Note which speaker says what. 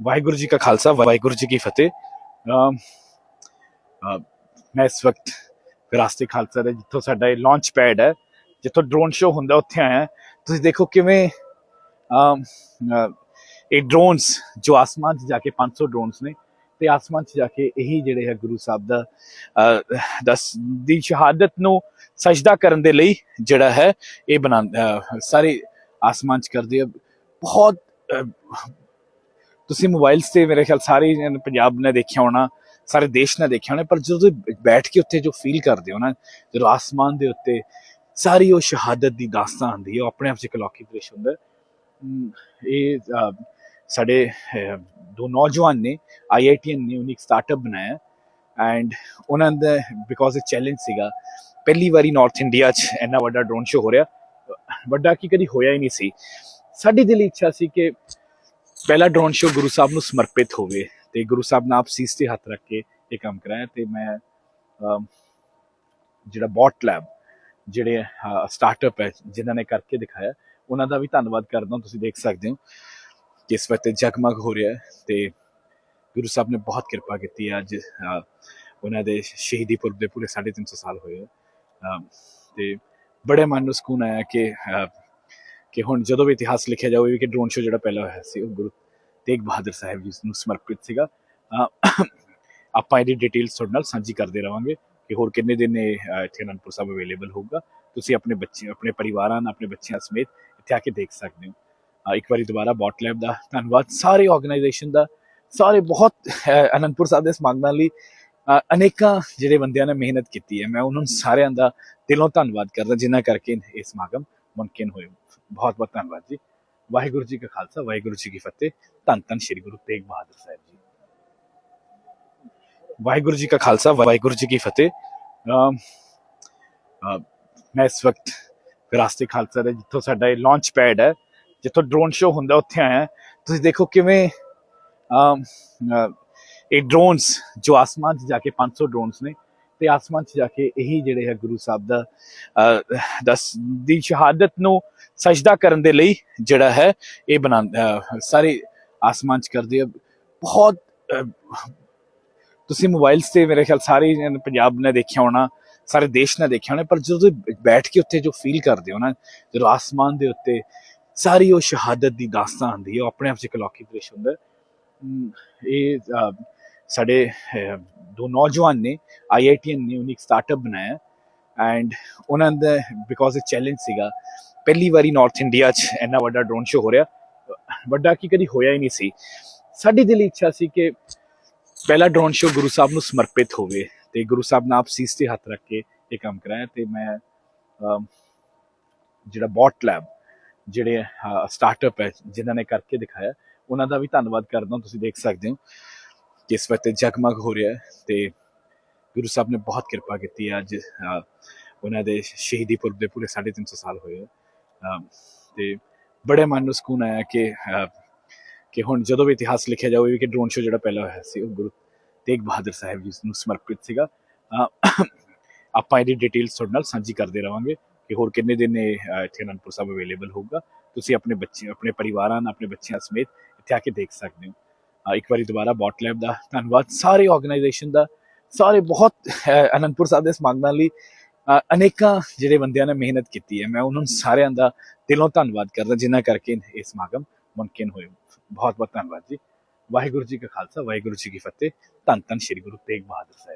Speaker 1: ਵਾਹਿਗੁਰੂ ਜੀ ਕਾ ਖਾਲਸਾ ਵਾਹਿਗੁਰੂ ਜੀ ਕੀ ਫਤਿਹ। ਅਮ, ਅ, ਮੈਂ ਇਸ ਵਕਤ ਵਿਰਾਸਤੇ ਖਾਲਸਾ ਦੇ ਜਿੱਥੋਂ ਸਾਡਾ ਇਹ ਲਾਂਚ ਪੈਡ ਹੈ ਜਿੱਥੋਂ ਡਰੋਨ ਸ਼ੋ ਹੁੰਦਾ ਉੱਥੇ ਆਇਆ ਤੁਸੀਂ ਦੇਖੋ ਕਿਵੇਂ ਇਹ ਡਰੋਨਸ ਜੋ ਆਸਮਾਨ 'ਚ ਜਾ ਕੇ 500 ਡਰੋਨਸ ਨੇ ਤੇ ਆਸਮਾਨ 'ਚ ਜਾ ਕੇ ਇਹੀ ਜਿਹੜੇ ਹੈ ਗੁਰੂ ਸਾਹਿਬ ਦਾ ਅ, ਦਸ ਦੀ ਸ਼ਹਾਦਤ ਨੂੰ ਸਜਦਾ ਕਰਨ ਦੇ ਲਈ ਜਿਹੜਾ ਹੈ ਇਹ ਬਣਾ ਅ, ਸਾਰੇ ਆਸਮਾਨ 'ਚ ਕਰਦੇ ਆ। ਬਹੁਤ ਤੁਸੀਂ ਮੋਬਾਈਲਸ ਤੇ ਮੇਰੇ ਖਿਆਲ ਸਾਰੇ ਪੰਜਾਬ ਨੇ ਦੇਖਿਆ ਹੋਣਾ, ਸਾਰੇ ਦੇਸ਼ ਨੇ ਦੇਖਿਆ ਹੋਣਾ, ਪਰ ਜਦੋਂ ਤੁਸੀਂ ਬੈਠ ਕੇ ਉੱਥੇ ਜੋ ਫੀਲ ਕਰਦੇ ਹੋ ਨਾ, ਜਦੋਂ ਆਸਮਾਨ ਦੇ ਉੱਤੇ ਸਾਰੀ ਉਹ ਸ਼ਹਾਦਤ ਦੀ ਦਾਸਤਾਨ ਹੁੰਦੀ ਹੈ, ਉਹ ਆਪਣੇ ਆਪ 'ਚ ਇੱਕ ਅਲੌਕਿਕ ਦ੍ਰਿਸ਼ ਹੁੰਦਾ ਇਹ ਸਾਡੇ ਦੋ ਨੌਜਵਾਨ ਨੇ ਆਈਆਈਟੀਐਨ ਨੇ ਉਹਨੇ ਇੱਕ ਸਟਾਰਟਅਪ ਬਣਾਇਆ ਐਂਡ ਉਹਨਾਂ ਦਾ ਬਿਕੋਜ਼ ਇਹ ਚੈਲੰਜ ਸੀਗਾ, ਪਹਿਲੀ ਵਾਰੀ ਨਾਰਥ ਇੰਡੀਆ 'ਚ ਇੰਨਾ ਵੱਡਾ ਡਰੋਨ ਸ਼ੋ ਹੋ ਰਿਹਾ, ਵੱਡਾ ਕੀ ਕਦੀ ਹੋਇਆ ਹੀ ਨਹੀਂ ਸੀ। ਸਾਡੀ ਦਿਲ ਇੱਛਾ ਸੀ ਕਿ ਪਹਿਲਾ ਡਰੋਨ ਸ਼ੋ ਗੁਰੂ ਸਾਹਿਬ ਨੂੰ ਸਮਰਪਿਤ ਹੋਵੇ ਤੇ ਗੁਰੂ ਸਾਹਿਬ ਨੇ ਆਪ ਸੀਸ ਤੇ ਹੱਥ ਰੱਖ ਕੇ ਇਹ ਕੰਮ ਕਰਾਇਆ ਤੇ ਮੈਂ ਜਿਹੜਾ ਬੌਟ ਲੈਬ ਜਿਹੜੇ ਸਟਾਰਟਅਪ ਹੈ, ਜਿਨ੍ਹਾਂ ਨੇ ਕਰਕੇ ਦਿਖਾਇਆ, ਉਹਨਾਂ ਦਾ ਵੀ ਧੰਨਵਾਦ ਕਰਦਾ ਹਾਂ, ਤੁਸੀਂ ਦੇਖ ਸਕਦੇ ਹੋ ਕਿ ਇਸ ਵਕਤ ਜਗਮਗ ਹੋ ਰਿਹਾ ਹੈ ਤੇ ਗੁਰੂ ਸਾਹਿਬ ਨੇ ਬਹੁਤ ਕਿਰਪਾ ਕੀਤੀ ਹੈ ਅੱਜ ਉਹਨਾਂ ਦੇ ਸ਼ਹੀਦੀ ਪੁਰਬ ਦੇ ਪੂਰੇ 350 ਸਾਲ ਹੋਏ ਹੈ। ਤੇ ਬੜੇ ਮਨ ਨੂੰ ਸਕੂਨ ਆਇਆ ਕਿ ਕਿ ਹੁਣ ਜਦੋਂ ਵੀ ਇਤਿਹਾਸ ਲਿਖਿਆ ਜਾਵੇ ਕਿ ਡਰੋਨ ਸ਼ੋ ਜਿਹੜਾ ਪਹਿਲਾ ਹੋਇਆ ਸੀ ਉਹ ਗੁਰੂ ਤੇਗ ਬਹਾਦਰ ਸਾਹਿਬ ਜੀ ਨੂੰ ਸਮਰਪਿਤ ਸੀਗਾ। ਆਪਾਂ ਇਹਦੀ ਡਿਟੇਲਸ ਤੁਹਾਡੇ ਨਾਲ ਸਾਂਝੀ ਕਰਦੇ ਰਵਾਂਗੇ ਕਿ ਹੋਰ ਕਿੰਨੇ ਦਿਨ ਇਹ ਇੱਥੇ ਅਨੰਦਪੁਰ ਸਾਹਿਬ ਅਵੇਲੇਬਲ ਹੋਊਗਾ। ਤੁਸੀਂ ਆਪਣੇ ਬੱਚੇ ਆਪਣੇ ਪਰਿਵਾਰਾਂ ਨਾਲ ਆਪਣੇ ਬੱਚਿਆਂ ਸਮੇਤ ਇੱਥੇ ਆ ਕੇ ਦੇਖ ਸਕਦੇ ਹੋ। ਇੱਕ ਵਾਰੀ ਦੁਬਾਰਾ ਬੌਟ ਲੈਬ ਦਾ ਧੰਨਵਾਦ। ਸਾਰੇ ਆਰਗੇਨਾਈਜੇਸ਼ਨ ਦਾ ਸਾਰੇ ਬਹੁਤ ਅਨੰਦਪੁਰ ਸਾਹਿਬ ਦੇ ਸਮਾਗਮਾਂ ਲਈ ਅਹ, ਅਨੇਕਾਂ ਜਿਹੜੇ ਬੰਦਿਆਂ ਨੇ ਮਿਹਨਤ ਕੀਤੀ ਹੈ। ਮੈਂ ਉਹਨਾਂ ਨੂੰ ਸਾਰਿਆਂ ਦਾ ਦਿਲੋਂ ਧੰਨਵਾਦ ਕਰਦਾ ਜਿਨ੍ਹਾਂ ਕਰਕੇ ਇਹ ਸਮਾਗਮ ਮੁਮਕਿਨ ਹੋਏ ਬਹੁਤ ਬਹੁਤ ਧੰਨਵਾਦ ਜੀ ਵਾਹਿਗੁਰੂ ਜੀ ਕਾ ਖਾਲਸਾ ਵਾਹਿਗੁਰੂ ਜੀ ਕੀ ਫਤਿਹ ਧੰਨ ਧੰਨ ਸ੍ਰੀ ਗੁਰੂ ਤੇਗ ਬਹਾਦਰ ਸਾਹਿਬ ਜੀ ਵਾਹਿਗੁਰੂ ਜੀ ਕਾ ਖਾਲਸਾ ਵਾਹਿਗੁਰੂ ਜੀ ਕੀ ਫਤਿਹ ਅਮ, ਅ, ਮੈਂ ਇਸ ਵਕਤ ਵਿਰਾਸਤੇ ਖਾਲਸਾ ਦੇ ਜਿੱਥੋਂ ਸਾਡਾ ਇਹ ਲਾਂਚ ਪੈਡ ਹੈ ਜਿੱਥੋਂ ਡਰੋਨ ਸ਼ੋ ਹੁੰਦਾ ਉੱਥੇ ਆਇਆ ਤੁਸੀਂ ਦੇਖੋ ਕਿਵੇਂ ਅਮ, ਅ, ਇਹ ਡਰੋਨਸ ਜੋ ਆਸਮਾਨ 'ਚ ਜਾ ਕੇ 500 ਡਰੋਨਸ ਨੇ ਤੇ ਆਸਮਾਨ 'ਚ ਜਾ ਕੇ ਇਹੀ ਜਿਹੜੇ ਹੈ ਗੁਰੂ ਸਾਹਿਬ ਦਾ ਦਸ ਦੀ ਸ਼ਹਾਦਤ ਨੂੰ ਸਜਦਾ ਕਰਨ ਦੇ ਲਈ ਜਿਹੜਾ ਹੈ, ਇਹ ਬਣਾ ਸਾਰੇ ਆਸਮਾਨ 'ਚ ਕਰਦੇ ਆ। ਬਹੁਤ ਤੁਸੀਂ ਮੋਬਾਈਲਸ ਤੇ ਮੇਰੇ ਖਿਆਲ ਸਾਰੇ ਪੰਜਾਬ ਨੇ ਦੇਖਿਆ ਹੋਣਾ, ਸਾਰੇ ਦੇਸ਼ ਨੇ ਦੇਖਿਆ ਹੋਣਾ, ਪਰ ਜਦੋਂ ਤੁਸੀਂ ਬੈਠ ਕੇ ਉੱਥੇ ਜੋ ਫੀਲ ਕਰਦੇ ਹੋ ਨਾ, ਜਦੋਂ ਆਸਮਾਨ ਦੇ ਉੱਤੇ ਸਾਰੀ ਉਹ ਸ਼ਹਾਦਤ ਦੀ ਦਾਸਤਾਨ ਹੁੰਦੀ ਹੈ, ਉਹ ਆਪਣੇ ਆਪ 'ਚ ਇੱਕ ਅਲੌਕਿਕ ਦ੍ਰਿਸ਼ ਹੁੰਦਾ ਇਹ ਸਾਡੇ ਦੋ ਨੌਜਵਾਨ ਨੇ ਆਈਆਈਟੀਐਨ ਨੇ ਉਹਨੇ ਇੱਕ ਸਟਾਰਟਅਪ ਬਣਾਇਆ ਐਂਡ ਉਹਨਾਂ ਦਾ ਬਿਕੋਜ਼ ਇਹ ਚੈਲੰਜ ਸੀਗਾ, ਪਹਿਲੀ ਵਾਰੀ ਨਾਰਥ ਇੰਡੀਆ 'ਚ ਇੰਨਾ ਵੱਡਾ ਡਰੋਨ ਸ਼ੋ ਹੋ ਰਿਹਾ, ਵੱਡਾ ਕੀ ਕਦੀ ਹੋਇਆ ਹੀ ਨਹੀਂ ਸੀ। ਸਾਡੀ ਦਿਲ ਇੱਛਾ ਸੀ ਕਿ ਪਹਿਲਾ ਡਰੋਨ ਸ਼ੋ ਗੁਰੂ ਸਾਹਿਬ ਨੂੰ ਸਮਰਪਿਤ ਹੋਵੇ ਤੇ ਗੁਰੂ ਸਾਹਿਬ ਨੇ ਆਪ ਸੀਸ ਤੇ ਹੱਥ ਰੱਖ ਕੇ ਇਹ ਕੰਮ ਕਰਾਇਆ ਤੇ ਮੈਂ ਜਿਹੜਾ ਬੋਟ ਲੈਬ ਜਿਹੜੇ ਸਟਾਰਟਅਪ ਹੈ, ਜਿਨ੍ਹਾਂ ਨੇ ਕਰਕੇ ਦਿਖਾਇਆ, ਉਹਨਾਂ ਦਾ ਵੀ ਧੰਨਵਾਦ ਕਰਦਾ, ਤੁਸੀਂ ਦੇਖ ਸਕਦੇ ਹੋ। ਜਿਸ ਵਕਤ ਇਹ ਜਗਮਗ ਹੋ ਰਿਹਾ ਹੈ ਤੇ ਗੁਰੂ ਸਾਹਿਬ ਨੇ ਬਹੁਤ ਕਿਰਪਾ ਕੀਤੀ ਹੈ ਅੱਜ ਉਹਨਾਂ ਦੇ ਸ਼ਹੀਦੀ ਪੁਰਬ ਦੇ ਪੂਰੇ 350 ਸਾਲ ਹੋਏ ਹੈ। ਤੇ ਬੜੇ ਮਨ ਨੂੰ ਸਕੂਨ ਆਇਆ ਕਿ ਕਿ ਹੁਣ ਜਦੋਂ ਵੀ ਇਤਿਹਾਸ ਲਿਖਿਆ ਜਾਵੇ ਕਿ ਡਰੋਨ ਸ਼ੋ ਜਿਹੜਾ ਪਹਿਲਾ ਹੋਇਆ ਸੀ, ਉਹ ਗੁਰੂ ਤੇਗ ਬਹਾਦਰ ਸਾਹਿਬ ਜੀ ਨੂੰ ਸਮਰਪਿਤ ਸੀਗਾ। ਆਪਾਂ ਇਹਦੀ ਡਿਟੇਲਸ ਤੁਹਾਡੇ ਨਾਲ ਸਾਂਝੀ ਕਰਦੇ ਰਵਾਂਗੇ ਕਿ ਹੋਰ ਕਿੰਨੇ ਦਿਨ ਇਹ ਇੱਥੇ ਅਨੰਦਪੁਰ ਸਾਹਿਬ ਅਵੇਲੇਬਲ ਹੋਊਗਾ। ਤੁਸੀਂ ਆਪਣੇ ਬੱਚੇ, ਆਪਣੇ ਪਰਿਵਾਰਾਂ ਨਾਲ ਆਪਣੇ ਬੱਚਿਆਂ ਸਮੇਤ ਇੱਥੇ ਆ ਕੇ ਦੇਖ ਸਕਦੇ ਹੋ। ਇੱਕ ਵਾਰੀ ਦੁਬਾਰਾ ਬੌਟ ਲੈਬ ਦਾ ਧੰਨਵਾਦ ਸਾਰੇ ਆਰਗੇਨਾਈਜੇਸ਼ਨ ਦਾ, ਸਾਰੇ ਬਹੁਤ ਅਨੰਦਪੁਰ ਸਾਹਿਬ ਦੇ ਸਮਾਗਮਾਂ ਲਈ ਅਨੇਕਾਂ ਜਿਹੜੇ ਬੰਦਿਆਂ ਨੇ ਮਿਹਨਤ ਕੀਤੀ ਹੈ। ਮੈਂ ਉਹਨਾਂ ਨੂੰ ਸਾਰਿਆਂ ਦਾ ਦਿਲੋਂ ਧੰਨਵਾਦ ਕਰਦਾ, ਜਿਨ੍ਹਾਂ ਕਰਕੇ ਇਹ ਸਮਾਗਮ ਮੁਮਕਿਨ ਹੋਏ ਬਹੁਤ ਬਹੁਤ ਧੰਨਵਾਦ ਜੀ। ਵਾਹਿਗੁਰੂ ਜੀ ਕਾ ਖਾਲਸਾ, ਵਾਹਿਗੁਰੂ ਜੀ ਕੀ ਫਤਿਹ। ਧੰਨ ਧੰਨ ਸ੍ਰੀ ਗੁਰੂ ਤੇਗ ਬਹਾਦਰ ਸਾਹਿਬ।